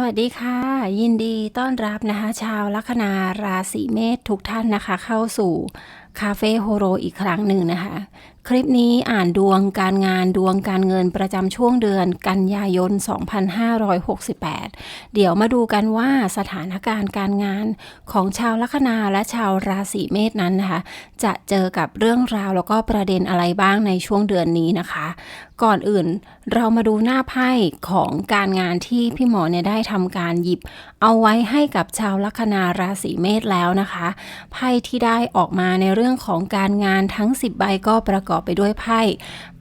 สวัสดีค่ะ ยินดีต้อนรับนะคะ ชาวลัคนาราศีเมษทุกท่านนะคะ เข้าสู่คาเฟ่โฮโรอีกครั้งหนึ่งนะคะ คลิปนี้อ่านดวงการงานดวงการเงินประจำช่วงเดือนกันยายน 2568 เดี๋ยวมาดูกันว่าสถานการณ์การงานของชาวลัคนาและชาวราศีเมษนั้นนะคะ จะเจอกับเรื่องราวแล้วก็ประเด็นอะไรบ้างในช่วงเดือนนี้นะคะ ก่อนอื่นเรามาดูหน้าไพ่ของการงานที่พี่หมอเนี่ยได้ทำการหยิบ เอาไว้ให้กับชาวลัคนาราศีเมษแล้วนะคะไพ่ที่ได้ออกมาในเรื่องของการงานทั้ง 10 ใบก็ประกอบไปด้วยไพ่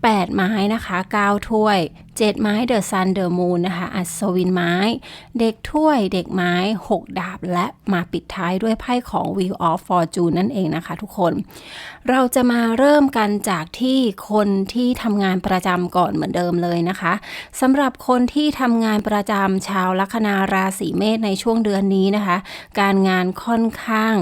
8 ไม้นะคะ 9 ถ้วย 7 ไม้เดอะซันเดอะมูนนะคะ อัศวินไม้ เด็กถ้วยเด็กไม้ 6 ดาบ และมาปิดท้ายด้วยไพ่ของ Wheel of Fortune นั่นเองนะคะทุกคน เราจะมาเริ่มกันจากที่คนที่ทำงานประจำก่อนเหมือนเดิมเลยนะคะสำหรับคนที่ทำงานประจำชาวลัคนาราศีเมษในช่วงเดือนนี้นะคะ การงานค่อนข้าง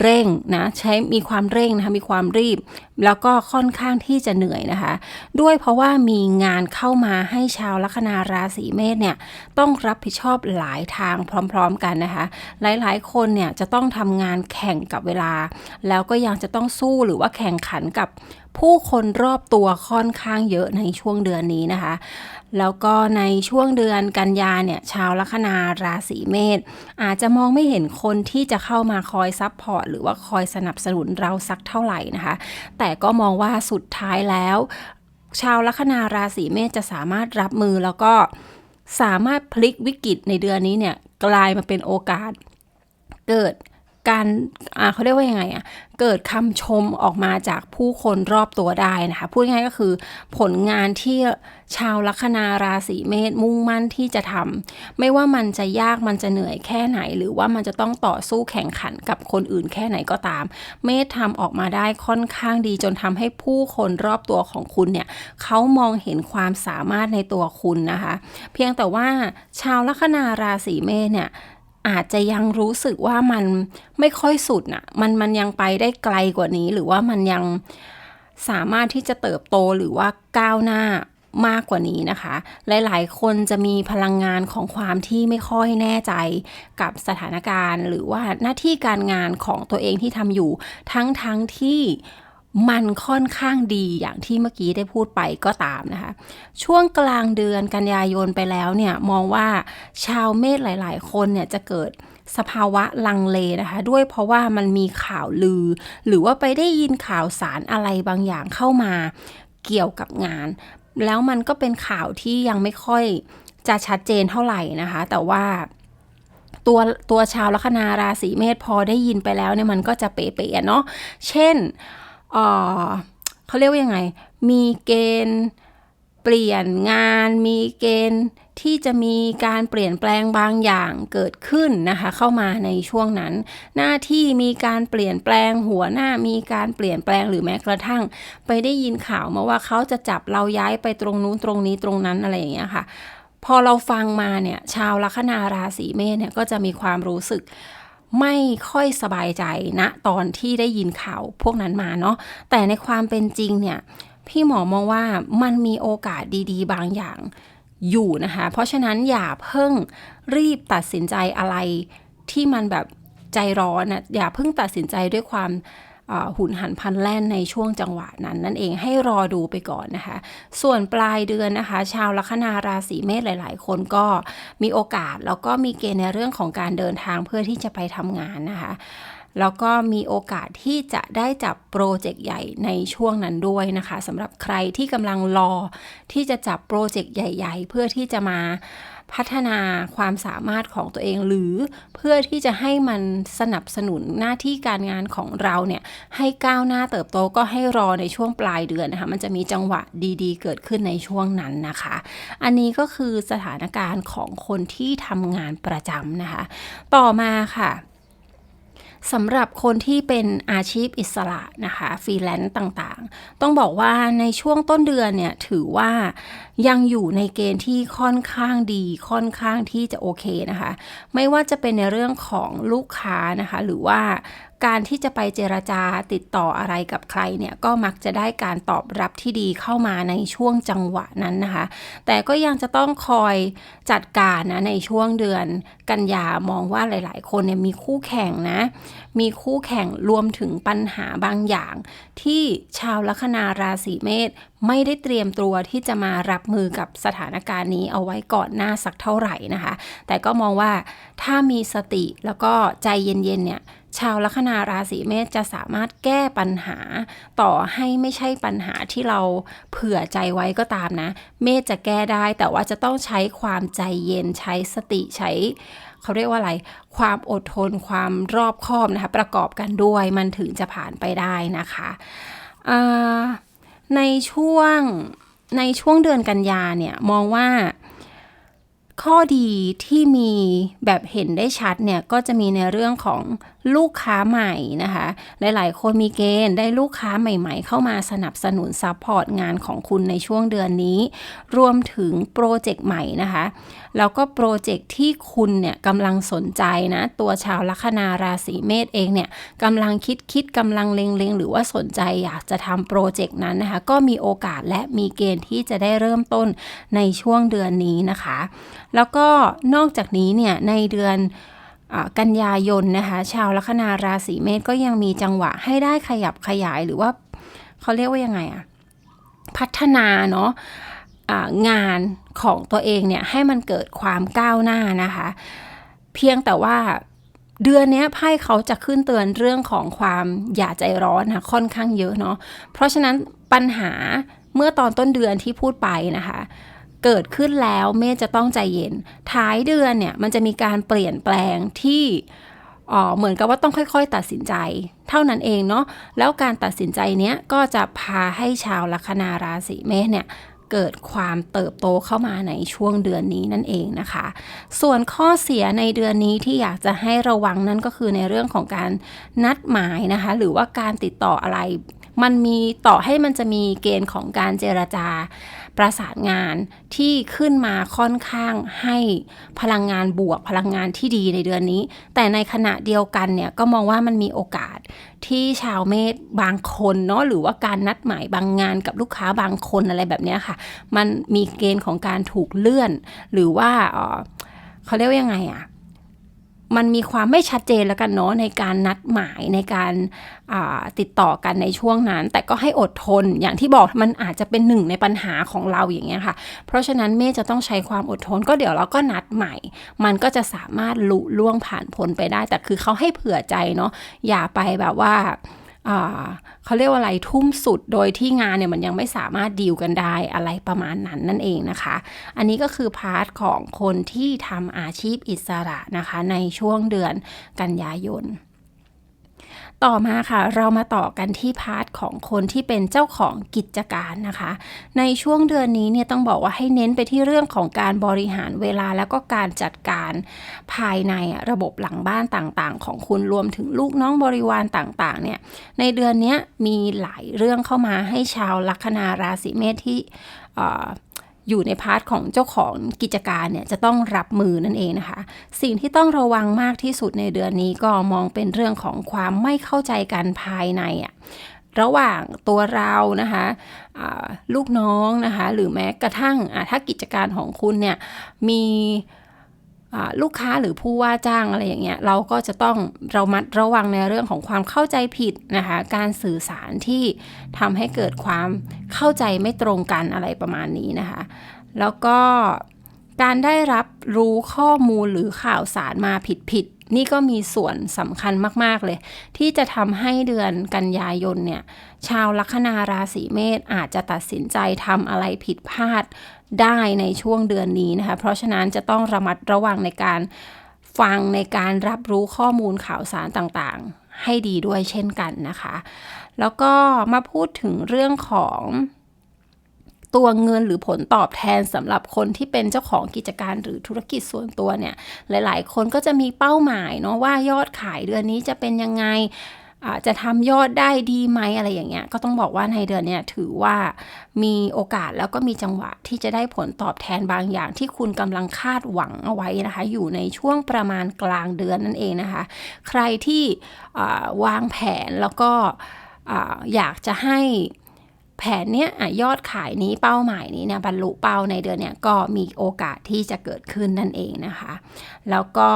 เร่งนะใช้มีความเร่งนะคะมีความรีบ แล้วก็ค่อนข้างที่จะเหนื่อยนะคะด้วยเพราะว่ามีงานเข้ามาให้ชาวลัคนาราศีเมษเนี่ยต้องรับผิดชอบหลายทางพร้อมๆกันนะคะ หลายๆคนเนี่ยจะต้องทำงานแข่งกับเวลา แล้วก็ยังจะต้องสู้หรือว่าแข่งขันกับผู้คนรอบตัวค่อนข้างเยอะในช่วงเดือนนี้นะคะ แล้วก็ในช่วงเดือนกันยาเนี่ยชาวลัคนาราศีเมษอาจจะมองไม่เห็นคนที่จะเข้ามาคอยซับพอร์ตหรือว่าคอยสนับสนุนเราสักเท่าไหร่นะคะ แต่ก็มองว่าสุดท้ายแล้ว ชาวลัคนาราศีเมษจะสามารถรับมือแล้วก็สามารถพลิกวิกฤตในเดือนนี้เนี่ยกลายมาเป็นโอกาส เกิด การเขาเรียกว่ายังไงอะเกิดคำชมออกมาจากผู้คนรอบตัวได้นะคะพูดง่ายก็คือผลงานที่ชาวลัคนาราศีเมษมุ่งมั่นที่จะทำไม่ว่ามันจะยากมันจะเหนื่อยแค่ไหน หรือว่ามันจะต้องต่อสู้แข่งขันกับคนอื่นแค่ไหนก็ตาม เมษทำออกมาได้ค่อนข้างดีจนทำให้ผู้คนรอบตัวของคุณเนี่ยเขามองเห็นความสามารถในตัวคุณนะคะ เพียงแต่ว่าชาวลัคนาราศีเมษเนี่ย อาจจะยังรู้สึกว่ามันไม่ค่อยสุดน่ะ มันมันยังไปได้ไกลกว่านี้ หรือว่ามันยังสามารถที่จะเติบโตหรือว่าก้าวหน้ามากกว่านี้นะคะ หลาย ๆ คนจะมีพลังงานของความที่ไม่ค่อยแน่ใจกับสถานการณ์ หรือว่าหน้าที่การงานของตัวเองที่ทำอยู่ ทั้งๆทที่ มันค่อนข้างดีอย่างที่เมื่อกี้ได้พูดไปก็ตามนะคะ ช่วงกลางเดือนกันยายนไปแล้วเนี่ยมองว่าชาวเมษหลาย ๆ คนเนี่ยจะเกิดสภาวะลังเลนะคะ ด้วยเพราะว่ามันมีข่าวลือ หรือว่าไปได้ยินข่าวสารอะไรบางอย่างเข้ามาเกี่ยวกับงาน แล้วมันก็เป็นข่าวที่ยังไม่ค่อยจะชัดเจนเท่าไหร่นะคะ แต่ว่าตัวตัวชาวลัคนาราศีเมษพอได้ยินไปแล้วเนี่ยมันก็จะเป๋ๆเนาะเช่น เออเขาเรียกว่ายังไง มีเกณฑ์เปลี่ยนงาน มีเกณฑ์ที่จะมีการเปลี่ยนแปลงบางอย่างเกิดขึ้นนะคะ เข้ามาในช่วงนั้น หน้าที่มีการเปลี่ยนแปลงหัวหน้ามีการเปลี่ยนแปลงหรือแม้กระทั่ง ไปได้ยินข่าวมาว่าเขาจะจับเราย้ายไปตรงนู้นตรงนี้ตรงนั้นอะไรอย่างเงี้ยค่ะ พอเราฟังมาเนี่ยชาวลัคนาราศีเมษเนี่ยก็จะมีความรู้สึก ไม่ค่อยสบายใจนะตอนที่ได้ยินข่าวพวกนั้นมาเนาะแต่ในความเป็นจริงเนี่ยพี่หมอมองว่ามันมีโอกาสดีๆ บางอย่างอยู่นะคะ เพราะฉะนั้นอย่าเพิ่งรีบตัดสินใจอะไรที่มันแบบใจร้อนนะอย่าเพิ่งตัดสินใจด้วยความ หุนหันพันแล่นในช่วงจังหวะนั้น นั่นเองให้รอดูไปก่อนนะคะ ส่วนปลายเดือนนะคะ ชาวลัคนาราศีเมษหลาย ๆ คนก็มีโอกาสแล้วก็มีเกณฑ์ในเรื่องของการเดินทางเพื่อที่จะไปทำงานนะคะแล้วก็มีโอกาสที่จะได้จับโปรเจกต์ใหญ่ในช่วงนั้นด้วยนะคะสำหรับใครที่กำลังรอที่จะจับโปรเจกต์ใหญ่ ๆ เพื่อที่จะมา พัฒนาความสามารถของตัวเอง หรือเพื่อที่จะให้มันสนับสนุนหน้าที่การงานของเราเนี่ยให้ก้าวหน้าเติบโตก็ให้รอในช่วงปลายเดือนนะคะมันจะมีจังหวะดีๆ เกิดขึ้นในช่วงนั้นนะคะ อันนี้ก็คือสถานการณ์ของคนที่ทำงานประจำนะคะ ต่อมาค่ะ สำหรับคนที่เป็นอาชีพอิสระนะคะฟรีแลนซ์ต่างๆ ต้องบอกว่าในช่วงต้นเดือนเนี่ยถือว่ายังอยู่ในเกณฑ์ที่ค่อนข้างดีค่อนข้างที่จะโอเคนะคะ ไม่ว่าจะเป็นในเรื่องของลูกค้านะคะ หรือว่า การที่จะไปเจรจาติดต่ออะไรกับใครเนี่ยก็มักจะได้การตอบรับที่ดีเข้ามาในช่วงจังหวะนั้นนะคะ แต่ก็ยังจะต้องคอยจัดการนะในช่วงเดือนกันยามองว่าหลาย ๆ คนเนี่ยมีคู่แข่งนะ มีคู่แข่งรวมถึงปัญหาบางอย่าง ที่ชาวลัคนาราศีเมษไม่ได้เตรียมตัวที่จะมารับมือกับสถานการณ์นี้เอาไว้ก่อนหน้าสักเท่าไหร่นะคะ แต่ก็มองว่าถ้ามีสติแล้วก็ใจเย็น ๆ เนี่ย ชาวลัคนาราศีเมษจะสามารถแก้ปัญหา ต่อให้ไม่ใช่ปัญหาที่เราเผื่อใจไว้ก็ตามนะ เมษจะแก้ได้แต่ว่าจะต้องใช้ความใจเย็นใช้สติใช้เขาเรียกว่าอะไร ความอดทนความรอบคอบนะคะ ประกอบกันด้วยมันถึงจะผ่านไปได้นะคะในช่วงในช่วงเดือนกันยาเนี่ยมองว่าข้อดีที่มีแบบเห็นได้ชัดเนี่ยก็จะมีในเรื่องของลูกค้าใหม่นะคะ หลายๆ คนมีเกณฑ์ได้ลูกค้าใหม่ๆ เข้ามาสนับสนุนซัพพอร์ตงานของคุณในช่วงเดือนนี้ รวมถึงโปรเจกต์ใหม่นะคะ แล้วก็โปรเจกต์ที่คุณเนี่ยกำลังสนใจนะ ตัวชาวลัคนาราศีเมษเองเนี่ยกำลังคิดคิดกำลังเล็งๆ หรือว่าสนใจอยากจะทำโปรเจกต์นั้นนะคะ ก็มีโอกาสและมีเกณฑ์ที่จะได้เริ่มต้นในช่วงเดือนนี้นะคะ แล้วก็นอกจากนี้เนี่ยในเดือน กันยายนนะคะ ชาวลัคนาราศีเมษก็ยังมีจังหวะให้ได้ขยับขยายหรือว่าเขาเรียกว่ายังไงอะพัฒนาเนาะงานของตัวเองเนี่ยให้มันเกิดความก้าวหน้านะคะ เพียงแต่ว่าเดือนนี้ไพ่เขาจะขึ้นเตือนเรื่องของความอย่าใจร้อนนะค่อนข้างเยอะเนาะเพราะฉะนั้นปัญหาเมื่อตอนต้นเดือนที่พูดไปนะคะ เกิดขึ้นแล้วเมษจะต้องใจเย็น ท้ายเดือนเนี่ยมันจะมีการเปลี่ยนแปลงที่เหมือนกับว่าต้องค่อยๆ ตัดสินใจ เท่านั้นเองเนาะแล้วการตัดสินใจเนี้ยก็จะพาให้ชาวลัคนาราศีเมษเนี่ยเกิดความเติบโตเข้ามาในช่วงเดือนนี้นั่นเองนะคะ ส่วนข้อเสียในเดือนนี้ที่อยากจะให้ระวังนั่นก็คือในเรื่องของการนัดหมายนะคะ หรือว่าการติดต่ออะไร มันมีต่อให้มันจะมีเกณฑ์ของการเจรจา ประสานงานที่ขึ้นมาค่อนข้างให้พลังงานบวกพลังงานที่ดีในเดือนนี้ แต่ในขณะเดียวกันเนี่ยก็มองว่ามันมีโอกาสที่ชาวเมษบางคนเนาะหรือว่าการนัดหมายบางงานกับลูกค้าบางคนอะไรแบบนี้ค่ะ มันมีเกณฑ์ของการถูกเลื่อน หรือว่าเขาเรียกว่ายังไงอะ มันมีความไม่ชัดเจนแล้วกันเนาะในการนัดหมายในการติดต่อกันในช่วงนั้น แต่ก็ให้อดทนอย่างที่บอกมันอาจจะเป็นหนึ่งในปัญหาของเราอย่างเงี้ยค่ะ เพราะฉะนั้นเมย์จะต้องใช้ความอดทน ก็เดี๋ยวเราก็นัดใหม่ มันก็จะสามารถลุล่วงผ่านพ้นไปได้ แต่คือเขาให้เผื่อใจเนาะอย่าไปแบบว่า เขาเรียกว่าอะไรทุ่มสุดโดยที่งานเนี่ยมันยังไม่สามารถดีลกันได้อะไรประมาณนั้นนั่นเองนะคะ อันนี้ก็คือพาร์ทของคนที่ทำอาชีพอิสระนะคะในช่วงเดือนกันยายน ต่อมาค่ะ เรามาต่อกันที่พาร์ทของคนที่เป็นเจ้าของกิจการนะคะ ในช่วงเดือนนี้เนี่ยต้องบอกว่าให้เน้นไปที่เรื่องของการบริหารเวลาแล้วก็การจัดการภายในระบบหลังบ้านต่างๆ ของคุณรวมถึงลูกน้องบริวารต่างๆเนี่ยในเดือนนี้มีหลายเรื่องเข้ามาให้ชาวลัคนาราศีเมษที่ อยู่ในพาร์ทของเจ้าของกิจการเนี่ยจะต้องรับมือนั่นเองนะคะ สิ่งที่ต้องระวังมากที่สุดในเดือนนี้ก็มองเป็นเรื่องของความไม่เข้าใจกันภายในอะระหว่างตัวเรานะคะลูกน้องนะคะ หรือแม้กระทั่งถ้ากิจการของคุณเนี่ยมี ลูกค้าหรือผู้ว่าจ้างอะไรอย่างเงี้ยเราก็จะต้องเรามัดระวังในเรื่องของความเข้าใจผิดนะคะการสื่อสารที่ทำให้เกิดความเข้าใจไม่ตรงกันอะไรประมาณนี้นะคะ แล้วก็การได้รับรู้ข้อมูลหรือข่าวสารมาผิดผิดนี่ก็มีส่วนสำคัญมากๆเลย ที่จะทำให้เดือนกันยายนเนี่ยชาวลัคนาราศีเมษอาจจะตัดสินใจทำอะไรผิดพลาด ได้ในช่วงเดือนนี้นะคะ เพราะฉะนั้นจะต้องระมัดระวังในการฟังในการรับรู้ข้อมูลข่าวสารต่างๆ ให้ดีด้วยเช่นกันนะคะ แล้วก็มาพูดถึงเรื่องของตัวเงินหรือผลตอบแทนสำหรับคนที่เป็นเจ้าของกิจการหรือธุรกิจส่วนตัวเนี่ย หลายๆ คนก็จะมีเป้าหมายเนาะว่ายอดขายเดือนนี้จะเป็นยังไง จะทำยอดได้ดีไหมอะไรอย่างเงี้ย ก็ต้องบอกว่าในเดือนเนี้ยถือว่ามีโอกาสแล้วก็มีจังหวะที่จะได้ผลตอบแทนบางอย่างที่คุณกำลังคาดหวังเอาไว้นะคะ อยู่ในช่วงประมาณกลางเดือนนั่นเองนะคะ ใครที่วางแผนแล้วก็อยากจะให้แผนเนี้ยยอดขายนี้เป้าหมายนี้เนี่ยบรรลุเป้าในเดือนเนี้ยก็มีโอกาสที่จะเกิดขึ้นนั่นเองนะคะ แล้วก็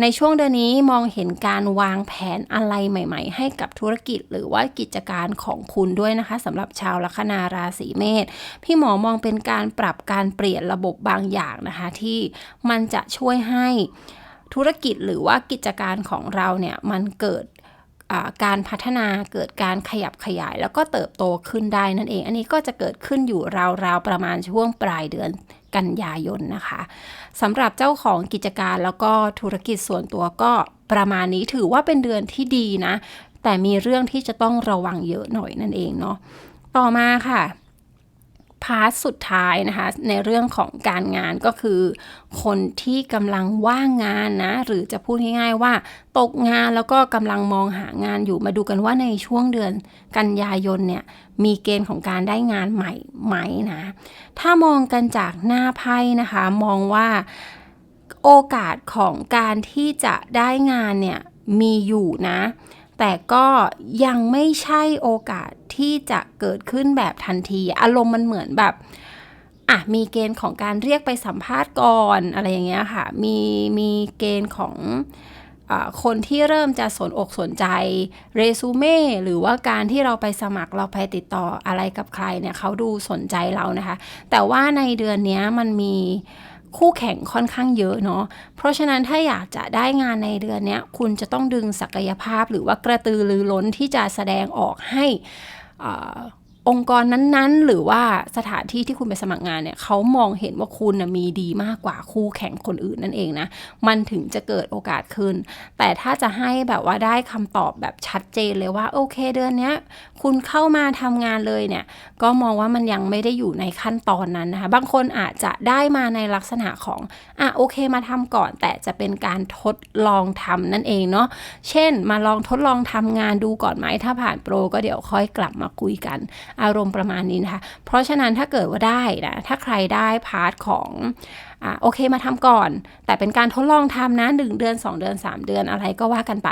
ในช่วงเดือนนี้มองเห็นการวางแผนอะไรใหม่ๆ ให้กับธุรกิจหรือว่ากิจการของคุณด้วยนะคะสำหรับชาวลัคนาราศีเมษพี่หมอมองเป็นการปรับการเปลี่ยนระบบบางอย่างนะคะ ที่มันจะช่วยให้ธุรกิจหรือว่ากิจการของเราเนี่ยมันเกิดการพัฒนาเกิดการขยับขยายแล้วก็เติบโตขึ้นได้นั่นเอง อันนี้ก็จะเกิดขึ้นอยู่ราวๆประมาณช่วงปลายเดือน กันยายนนะคะสำหรับเจ้าของกิจการแล้วก็ธุรกิจส่วนตัวก็ประมาณนี้ถือว่าเป็นเดือนที่ดีนะ แต่มีเรื่องที่จะต้องระวังเยอะหน่อยนั่นเองเนาะต่อมาค่ะ พาร์ทสุดท้ายนะคะ ในเรื่องของการงานก็คือ คนที่กำลังว่างงานนะ หรือจะพูดง่ายๆว่า ตกงานแล้วก็กำลังมองหางานอยู่มาดูกันว่าในช่วงเดือนกันยายนเนี่ย มีเกณฑ์ของการได้งานใหม่ไหมนะ ถ้ามองกันจากหน้าไพ่นะคะ มองว่าโอกาสของการที่จะได้งานเนี่ยมีอยู่นะ แต่ก็ยังไม่ใช่โอกาสที่จะเกิดขึ้นแบบทันที อารมณ์มันเหมือนแบบอะมีเกณฑ์ของการเรียกไปสัมภาษณ์ก่อนอะไรอย่างเงี้ยค่ะ มีมีเกณฑ์ของอคนที่เริ่มจะสนอกสนใจเรซูเม่หรือว่าการที่เราไปสมัครเราไปติดต่ออะไรกับใครเนี่ยเขาดูสนใจเรานะคะ แต่ว่าในเดือนนี้มันมี คู่แข่งค่อนข้างเยอะเนาะ เพราะฉะนั้นถ้าอยากจะได้งานในเดือนนี้คุณจะต้องดึงศักยภาพหรือว่ากระตือรือร้นที่จะแสดงออกให้ องค์กรนั้นๆ หรือว่าสถานที่ที่คุณไปสมัครงานเนี่ยเขามองเห็นว่าคุณนะมีดีมากกว่าคู่แข่งคนอื่นนั่นเองนะ มันถึงจะเกิดโอกาสขึ้น แต่ถ้าจะให้แบบว่าได้คำตอบแบบชัดเจนเลยว่าโอเคเดือนนี้คุณเข้ามาทำงานเลยเนี่ย ก็มองว่ามันยังไม่ได้อยู่ในขั้นตอนนั้นนะคะ บางคนอาจจะได้มาในลักษณะของอะโอเคมาทำก่อน แต่จะเป็นการทดลองทำนั่นเองเนาะ เช่นมาลองทดลองทำงานดูก่อนไหมถ้าผ่านโปรก็เดี๋ยวค่อยกลับมาคุยกันอารมณ์ประมาณนี้นะคะ เพราะฉะนั้นถ้าเกิดว่าได้นะ ถ้าใครได้พาร์ทของอโอเคมาทำก่อน แต่เป็นการทดลองทำนะหนึ่งเดือน 2 เดือน 3 เดือนอะไรก็ว่ากันไป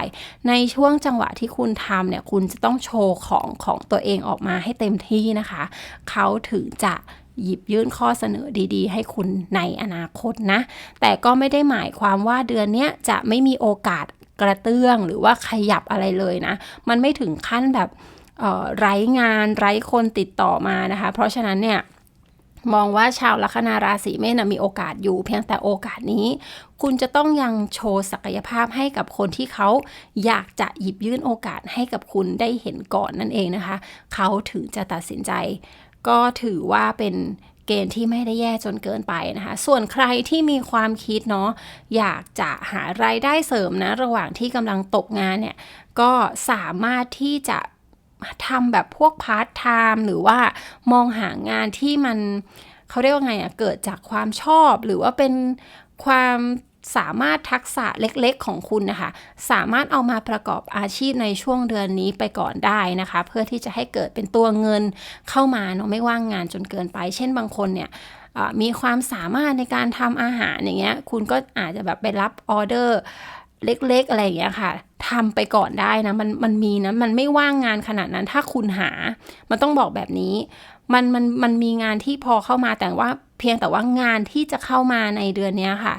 ในช่วงจังหวะที่คุณทำเนี่ยคุณจะต้องโชว์ของของตัวเองออกมาให้เต็มที่นะคะ เขาถึงจะหยิบยื่นข้อเสนอดีๆ ให้คุณในอนาคตนะ แต่ก็ไม่ได้หมายความว่าเดือนนี้จะไม่มีโอกาสกระเตื้องหรือว่าขยับอะไรเลยนะ มันไม่ถึงขั้นแบบ ไร้งานไร้คนติดต่อมานะคะ เพราะฉะนั้นเนี่ยมองว่าชาวลัคนาราศีเมษมีโอกาสอยู่ เพียงแต่โอกาสนี้ คุณจะต้องยังโชว์ศักยภาพให้กับคนที่เขาอยากจะหยิบยื่นโอกาสให้กับคุณได้เห็นก่อนนั่นเองนะคะ เขาถึงจะตัดสินใจ ก็ถือว่าเป็นเกณฑ์ที่ไม่ได้แย่จนเกินไปนะคะ ส่วนใครที่มีความคิดเนาะอยากจะหารายได้เสริมนะ ระหว่างที่กำลังตกงานเนี่ยก็สามารถที่จะ ทำแบบพวกพาร์ทไทม์หรือว่ามองหางานที่มันเขาเรียกว่าไงอะ่ะเกิดจากความชอบหรือว่าเป็นความสามารถทักษะเล็กๆของคุณนะคะ สามารถเอามาประกอบอาชีพในช่วงเดือนนี้ไปก่อนได้นะคะ เพื่อที่จะให้เกิดเป็นตัวเงินเข้ามาเนาะไม่ว่างงานจนเกินไป เช่นบางคนเนี่ยมีความสามารถในการทำอาหารอย่างเงี้ยคุณก็อาจจะแบบไปรับออเดอร์ เล็กๆ อะไรอย่างเงี้ยค่ะทำไปก่อนได้นะ มันมันมีนะ มันไม่ว่างงานขนาดนั้น ถ้าคุณหา มันต้องบอกแบบนี้ มันมันมันมีงานที่พอเข้ามาแต่ว่าเพียงแต่ว่างานที่จะเข้ามาในเดือนนี้ค่ะ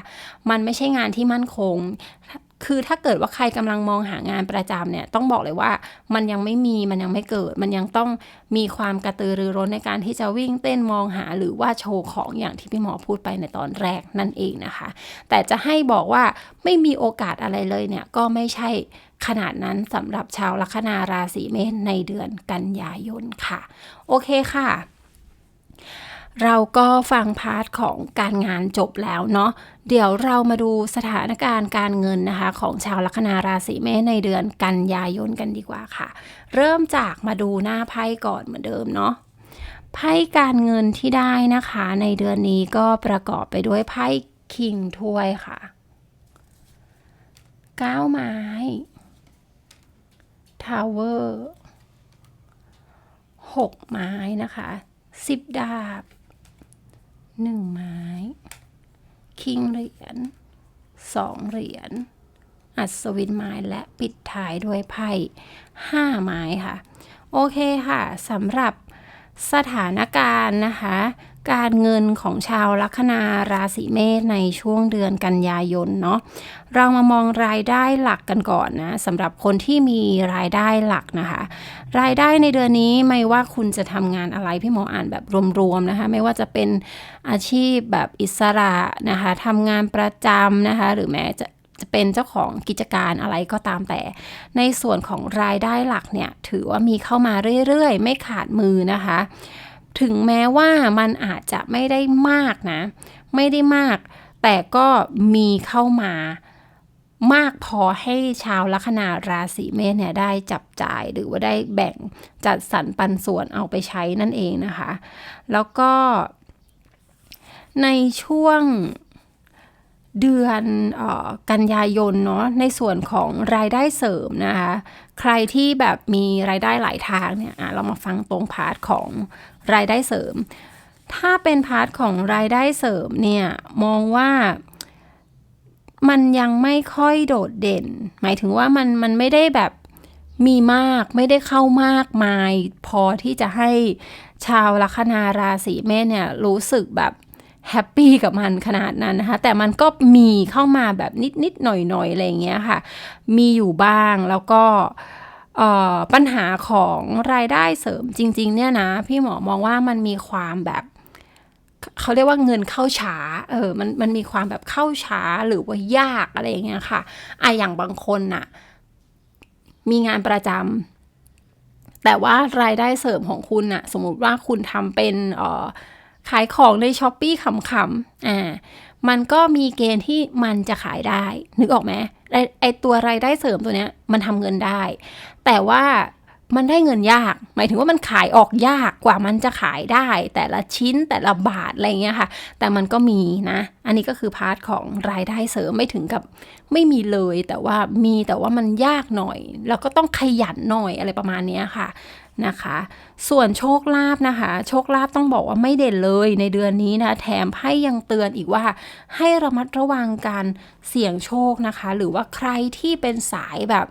มันไม่ใช่งานที่มั่นคง คือถ้าเกิดว่าใครกำลังมองหางานประจำเนี่ยต้องบอกเลยว่ามันยังไม่มีมันยังไม่เกิด มันยังต้องมีความกระตือรือร้นในการที่จะวิ่งเต้นมองหาหรือว่าโชว์ของอย่างที่พี่หมอพูดไปในตอนแรกนั่นเองนะคะ แต่จะให้บอกว่าไม่มีโอกาสอะไรเลยเนี่ยก็ไม่ใช่ขนาดนั้นสำหรับชาวลัคนาราศีเมษในเดือนกันยายนค่ะ โอเคค่ะ เราก็ฟังพาร์ทของการงานจบแล้วเนาะเดี๋ยวเรามาดูสถานการณ์การเงินนะคะ ของชาวลัคนาราศีเมษในเดือนกันยายนกันดีกว่าค่ะ เริ่มจากมาดูหน้าไพ่ก่อนเหมือนเดิมเนาะไพ่การเงินที่ได้นะคะ ในเดือนนี้ก็ประกอบไปด้วยไพ่คิงถ้วยค่ะก้าวไม้ไท Tower หกไม้นะคะสิบดาบ หนึ่งไม้ คิงเหรียญสองเหรียญ อัศวินไม้และปิดท้ายด้วยไพ่ห้าไม้ค่ะ โอเคค่ะสำหรับสถานการณ์นะคะ การเงินของชาวลัคนาราศีเมษในช่วงเดือนกันยายนเนาะเรามามองรายได้หลักกันก่อนนะสำหรับคนที่มีรายได้หลักนะคะ รายได้ในเดือนนี้ไม่ว่าคุณจะทำงานอะไรพี่หมออ่านแบบรวมๆนะคะ ไม่ว่าจะเป็นอาชีพแบบอิสระนะคะทำงานประจำนะคะ หรือแม้จะจะเป็นเจ้าของกิจการอะไรก็ตามแต่ ในส่วนของรายได้หลักเนี่ยถือว่ามีเข้ามาเรื่อยๆ ไม่ขาดมือนะคะ ถึงแม้ว่ามันอาจจะไม่ได้มากนะ ไม่ได้มาก แต่ก็มีเข้ามามากพอให้ชาวลัคนาราศีเมษเนี่ยได้จับจ่ายหรือว่าได้แบ่งจัดสรรปันส่วนเอาไปใช้นั่นเองนะคะ แล้วก็ในช่วงเดือนออกันยายนเนาะในส่วนของรายได้เสริมนะคะ ใครที่แบบมีรายได้หลายทางเนี่ยเรามาฟังตรงพาร์ทของ รายได้เสริม ถ้าเป็นพาร์ทของรายได้เสริมเนี่ยมองว่ามันยังไม่ค่อยโดดเด่น หมายถึงว่ามันมันไม่ได้แบบมีมากไม่ได้เข้ามากมาย พอที่จะให้ชาวลัคนาราศีเมษเนี่ยรู้สึกแบบแฮปปี้กับมันขนาดนั้นนะคะ แต่มันก็มีเข้ามาแบบนิดๆหน่อยๆอะไรเงี้ยค่ะ มีอยู่บ้างแล้วก็ ปัญหาของรายได้เสริมจริง ๆ เนี่ยนะ พี่หมอมองว่ามันมีความแบบเขาเรียกว่าเงินเข้าช้า เออ มัน มันมีความแบบเข้าช้าหรือว่ายากอะไรอย่างเงี้ยค่ะอะอย่างบางคนน่ะ มีงานประจำ แต่ว่ารายได้เสริมของคุณน่ะ สมมุติว่าคุณทำเป็นออขายของในช้อปปี้ขำๆ อ่า มันก็มีเกณฑ์ที่มันจะขายได้ นึกออกไหม ไอไอตัวรายได้เสริมตัวเนี้ยมันทำเงินได้ แต่ว่ามันได้เงินยาก หมายถึงว่ามันขายออกยากกว่ามันจะขายได้ แต่ละชิ้นแต่ละบาทอะไรเงี้ยค่ะ แต่มันก็มีนะ อันนี้ก็คือพาร์ทของรายได้เสริมไม่ถึงกับไม่มีเลย แต่ว่ามีแต่ว่ามันยากหน่อย แล้วก็ต้องขยันหน่อยอะไรประมาณนี้ค่ะนะคะ ส่วนโชคลาภนะคะ โชคลาภต้องบอกว่าไม่เด่นเลยในเดือนนี้นะแถมไพ่ยังเตือนอีกว่า ให้ระมัดระวังการเสี่ยงโชคนะคะ หรือว่าใครที่เป็นสายแบบ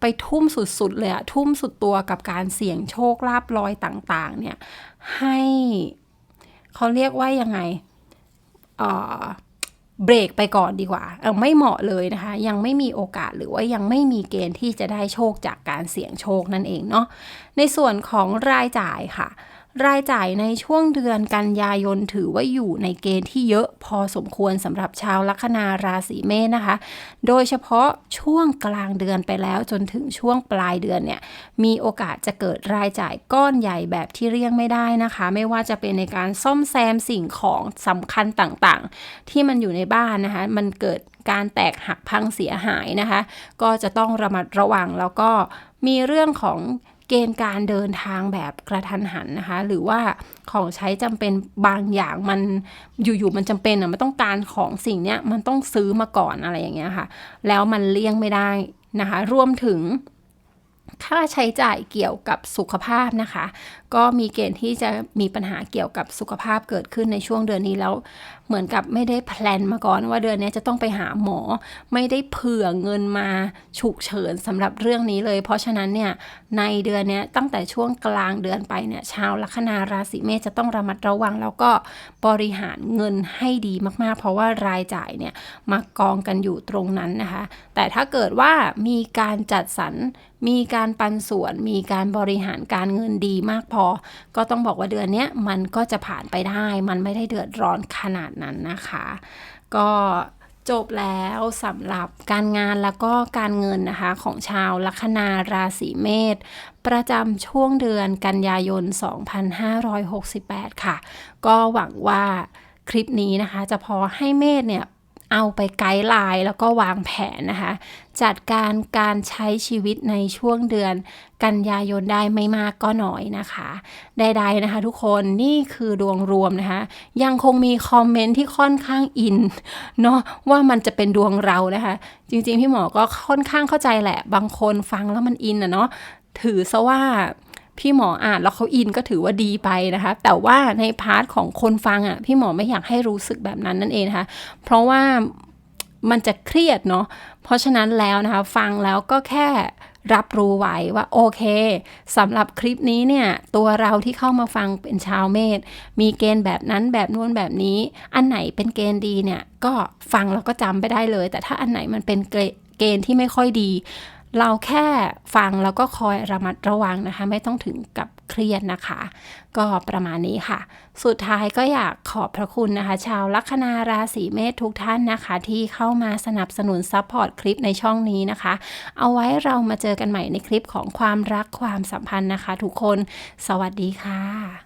ไปทุ่มสุดๆเลยอะทุ่มสุดตัวกับการเสี่ยงโชคลาภลอยต่างๆ เนี่ยให้เขาเรียกว่ายังไงเเบรกไปก่อนดีกว่าเออไม่เหมาะเลยนะคะ ยังไม่มีโอกาสหรือว่ายังไม่มีเกณฑ์ที่จะได้โชคจากการเสี่ยงโชคนั่นเองเนาะในส่วนของรายจ่ายค่ะ รายจ่ายในช่วงเดือนกันยายนถือว่าอยู่ในเกณฑ์ที่เยอะพอสมควรสำหรับชาวลัคนาราศีเมษนะคะ โดยเฉพาะช่วงกลางเดือนไปแล้วจนถึงช่วงปลายเดือนเนี่ย มีโอกาสจะเกิดรายจ่ายก้อนใหญ่แบบที่เรียกไม่ได้นะคะ ไม่ว่าจะเป็นในการซ่อมแซมสิ่งของสำคัญต่างๆ ที่มันอยู่ในบ้านนะคะ มันเกิดการแตกหักพังเสียหายนะคะ ก็จะต้องระมัดระวังแล้วก็มีเรื่องของ เกณฑ์การเดินทางแบบกระทันหันนะคะ หรือว่าของใช้จำเป็นบางอย่างมันอยู่ๆมันจำเป็นอะมันต้องการของสิ่งเนี้ยมันต้องซื้อมาก่อนอะไรอย่างเงี้ยค่ะ แล้วมันเลี่ยงไม่ได้นะคะ รวมถึงค่าใช้จ่ายเกี่ยวกับสุขภาพนะคะก็มีเกณฑ์ที่จะมีปัญหาเกี่ยวกับสุขภาพเกิดขึ้นในช่วงเดือนนี้แล้วเหมือนกับไม่ได้แพลนมาก่อนว่าเดือนนี้จะต้องไปหาหมอ ไม่ได้เผื่อเงินมาฉุกเฉินสำหรับเรื่องนี้เลย เพราะฉะนั้นเนี่ยในเดือนนี้ตั้งแต่ช่วงกลางเดือนไปเนี่ยชาวลัคนาราศีเมษจะต้องระมัดระวัง แล้วก็บริหารเงินให้ดีมากๆ เพราะว่ารายจ่ายเนี่ยมากองกันอยู่ตรงนั้นนะคะ แต่ถ้าเกิดว่ามีการจัดสรรมีการปันส่วน มีการบริหารการเงินดีมากพอก็ต้องบอกว่าเดือนนี้มันก็จะผ่านไปได้ มันไม่ได้เดือดร้อนขนาดนั้นนะคะ ก็จบแล้วสำหรับการงานแล้วก็การเงินนะคะของชาวลัคนาราศีเมษประจำช่วงเดือนกันยายน 2568 ค่ะ ก็หวังว่าคลิปนี้นะคะ จะพอให้เมษเนี่ย เอาไปไกด์ไลน์แล้วก็วางแผนนะคะ จัดการการใช้ชีวิตในช่วงเดือนกันยายนได้ไม่มากก็น้อยนะคะ ใดๆนะคะทุกคนนี่คือดวงรวมนะคะ ยังคงมีคอมเมนต์ที่ค่อนข้างอินเนาะว่ามันจะเป็นดวงเรานะคะ จริงๆ พี่หมอก็ค่อนข้างเข้าใจแหละ บางคนฟังแล้วมันอินอะเนาะถือซะว่า พี่หมออ่านแล้วเขาอินก็ถือว่าดีไปนะคะ แต่ว่าในพาร์ทของคนฟังอะพี่หมอไม่อยากให้รู้สึกแบบนั้นนั่นเองนะคะ เพราะว่ามันจะเครียดเนาะเพราะฉะนั้นแล้วนะคะ ฟังแล้วก็แค่รับรู้ไว้ว่าโอเคสำหรับคลิปนี้เนี่ยตัวเราที่เข้ามาฟังเป็นชาวเมษมีเกณฑ์แบบนั้นแบบนู้นแบบนี้ อันไหนเป็นเกณฑ์ดีเนี่ยก็ฟังแล้วก็จำไปได้เลย แต่ถ้าอันไหนมันเป็นเกณฑ์ที่ไม่ค่อยดี เราแค่ฟังแล้วก็คอยระมัดระวังนะคะ ไม่ต้องถึงกับเครียดนะคะ ก็ประมาณนี้ค่ะ สุดท้ายก็อยากขอบพระคุณนะคะ ชาวลัคนาราศีเมษทุกท่านนะคะ ที่เข้ามาสนับสนุนซัพพอร์ตคลิปในช่องนี้นะคะ เอาไว้เรามาเจอกันใหม่ในคลิปของความรักความสัมพันธ์นะคะ ทุกคน สวัสดีค่ะ